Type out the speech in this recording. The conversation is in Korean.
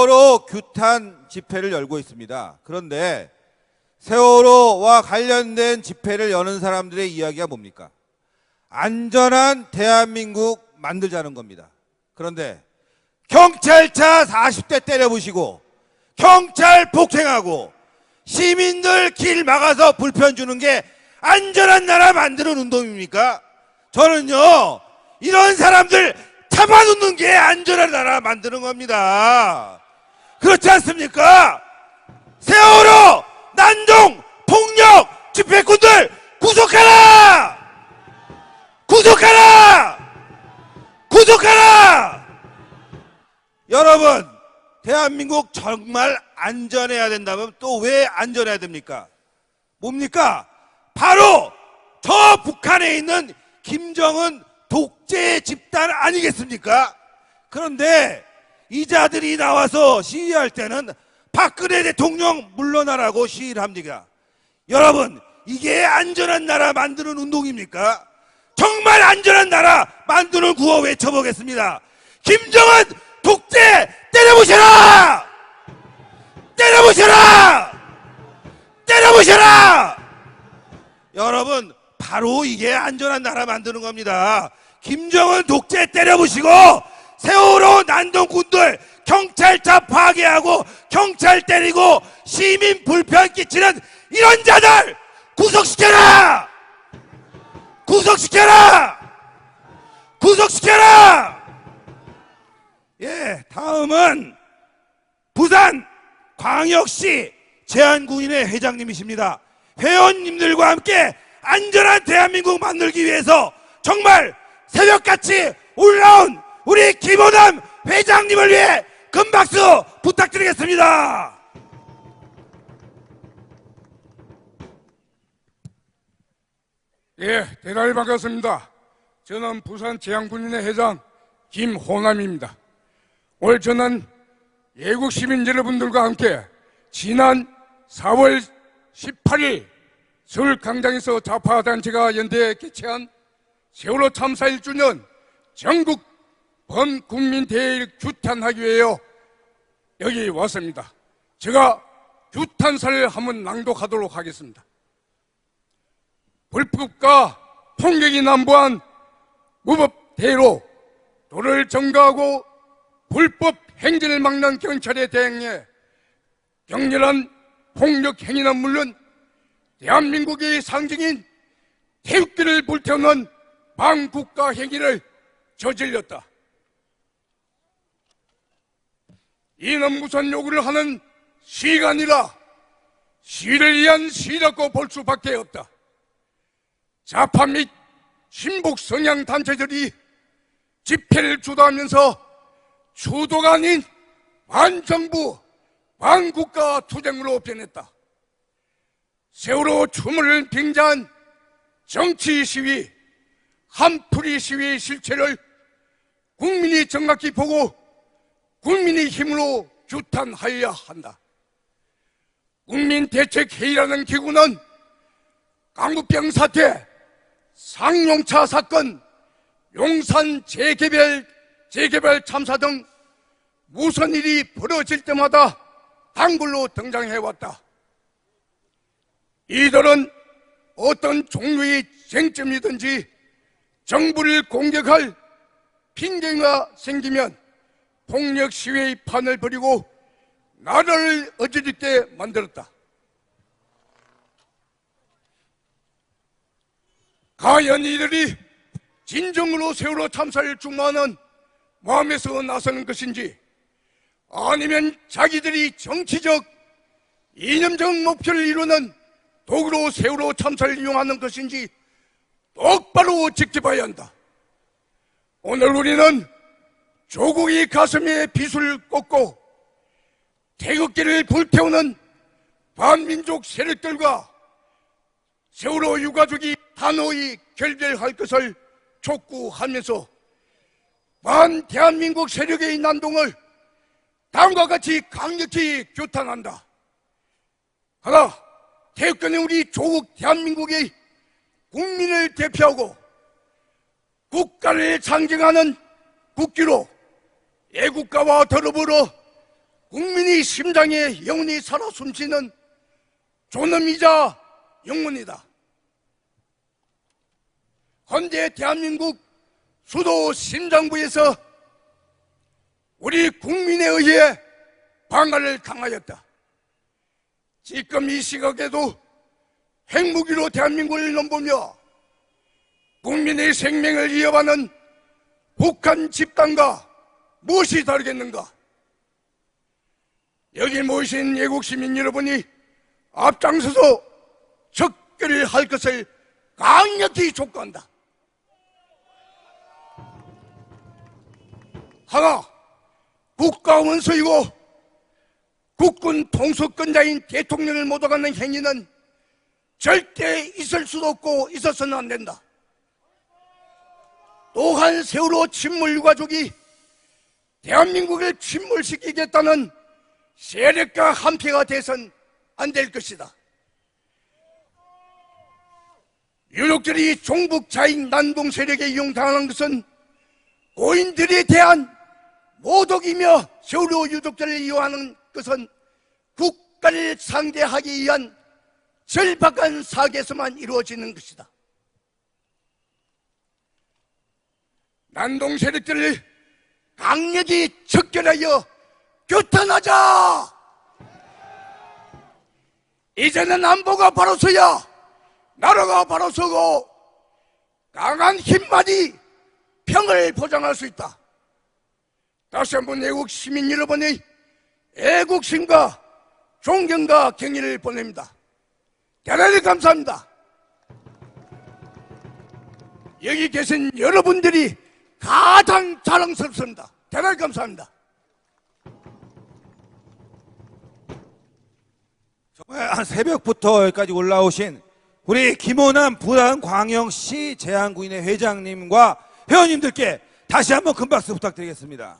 세월호 규탄 집회를 열고 있습니다. 그런데 세월호와 관련된 집회를 여는 사람들의 이야기가 뭡니까? 안전한 대한민국 만들자는 겁니다. 그런데 경찰차 40대 때려부시고 경찰 폭행하고 시민들 길 막아서 불편 주는 게 안전한 나라 만드는 운동입니까? 저는요 이런 사람들 잡아놓는 게 안전한 나라 만드는 겁니다. 그렇지 않습니까? 세월호 난동 폭력 집회꾼들 구속하라! 구속하라! 구속하라! 여러분, 대한민국 정말 안전해야 된다면 또 왜 안전해야 됩니까? 뭡니까? 바로 저 북한에 있는 김정은 독재 집단 아니겠습니까? 그런데 이 자들이 나와서 시위할 때는 박근혜 대통령 물러나라고 시위를 합니다. 여러분, 이게 안전한 나라 만드는 운동입니까? 정말 안전한 나라 만드는 구호 외쳐보겠습니다. 김정은 독재 때려부셔라! 때려부셔라! 때려부셔라! 여러분, 바로 이게 안전한 나라 만드는 겁니다. 김정은 독재 때려부시고 세월호 난동꾼들 경찰차 파괴하고 경찰 때리고 시민 불편 끼치는 이런 자들 구속시켜라! 구속시켜라! 구속시켜라! 예, 다음은 부산 광역시 제안구인의 회장님이십니다. 회원님들과 함께 안전한 대한민국 만들기 위해서 정말 새벽같이 올라온 우리 김호남 회장님을 위해 큰 박수 부탁드리겠습니다. 예, 대단히 반갑습니다. 저는 부산 재향군인회 회장 김호남입니다. 오늘 저는 예국 시민 여러분들과 함께 지난 4월 18일 서울 광장에서 좌파단체가 연대에 개최한 세월호 참사 1주년 전국 범국민대회를 규탄하기 위해 여기 왔습니다. 제가 규탄사를 한번 낭독하도록 하겠습니다. 불법과 폭력이 난무한 무법대로 도를 점거하고 불법 행진을 막는 경찰에 대응해 격렬한 폭력 행위는 물론 대한민국의 상징인 태극기를 불태우는 반국가 행위를 저질렀다. 이는 무슨 요구를 하는 아니라 시를 위한 시라고 볼 수밖에 없다. 좌파 및 신복 성향 단체들이 집회를 주도하면서 주도가 아닌 반정부, 반국가 투쟁으로 변했다. 세월호 추모를 빙자한 정치 시위, 한풀이 시위의 실체를 국민이 정확히 보고 국민의 힘으로 규탄하여야 한다. 국민대책회의라는 기구는 강북병 사태, 상용차 사건, 용산 재개발, 재개발 참사 등 무슨 일이 벌어질 때마다 단골로 등장해왔다. 이들은 어떤 종류의 쟁점이든지 정부를 공격할 핑계가 생기면 폭력 시위의 판을 벌이고 나라를 어지럽게 만들었다. 과연 이들이 진정으로 세월호 참사를 중마하는 마음에서 나서는 것인지 아니면 자기들이 정치적 이념적 목표를 이루는 도구로 세월호 참사를 이용하는 것인지 똑바로 지켜봐야 한다. 오늘 우리는 조국의 가슴에 빗을 꽂고 태극기를 불태우는 반민족 세력들과 세월호 유가족이 단호히 결별할 것을 촉구하면서 반 대한민국 세력의 난동을 다음과 같이 강력히 규탄한다. 하나, 태극권은 우리 조국 대한민국의 국민을 대표하고 국가를 상징하는 국기로 애국가와 더불어 국민의 심장에 영원히 살아 숨쉬는 존엄이자 영문이다. 현재 대한민국 수도 심장부에서 우리 국민에 의해 방화를 당하였다. 지금 이 시각에도 핵무기로 대한민국을 넘보며 국민의 생명을 위협하는 북한 집단과 무엇이 다르겠는가? 여기 모이신 예국 시민 여러분이 앞장서서 적결을 할 것을 강력히 촉구한다. 하나, 국가원수이고 국군 통수권자인 대통령을 모독하는 행위는 절대 있을 수도 없고 있어서는 안 된다. 또한 세월호 침몰 유가족이 대한민국을 침몰시키겠다는 세력과 한패가 돼선 안 될 것이다. 유족들이 종북 자인 난동 세력에 이용당하는 것은 고인들에 대한 모독이며 세월호 유족들을 이용하는 것은 국가를 상대하기 위한 절박한 사계에서만 이루어지는 것이다. 난동 세력들을 강력히 척결하여 규탄하자! 이제는 안보가 바로 서야 나라가 바로 서고 강한 힘만이 평을 보장할 수 있다. 다시 한번 애국 시민 여러분의 애국심과 존경과 경의를 보냅니다. 대단히 감사합니다. 여기 계신 여러분들이 가장 자랑스럽습니다. 대단히 감사합니다. 정말 한 새벽부터 여기까지 올라오신 우리 김호남 부산 광역시 제안구인회 회장님과 회원님들께 다시 한번 큰 박수 부탁드리겠습니다.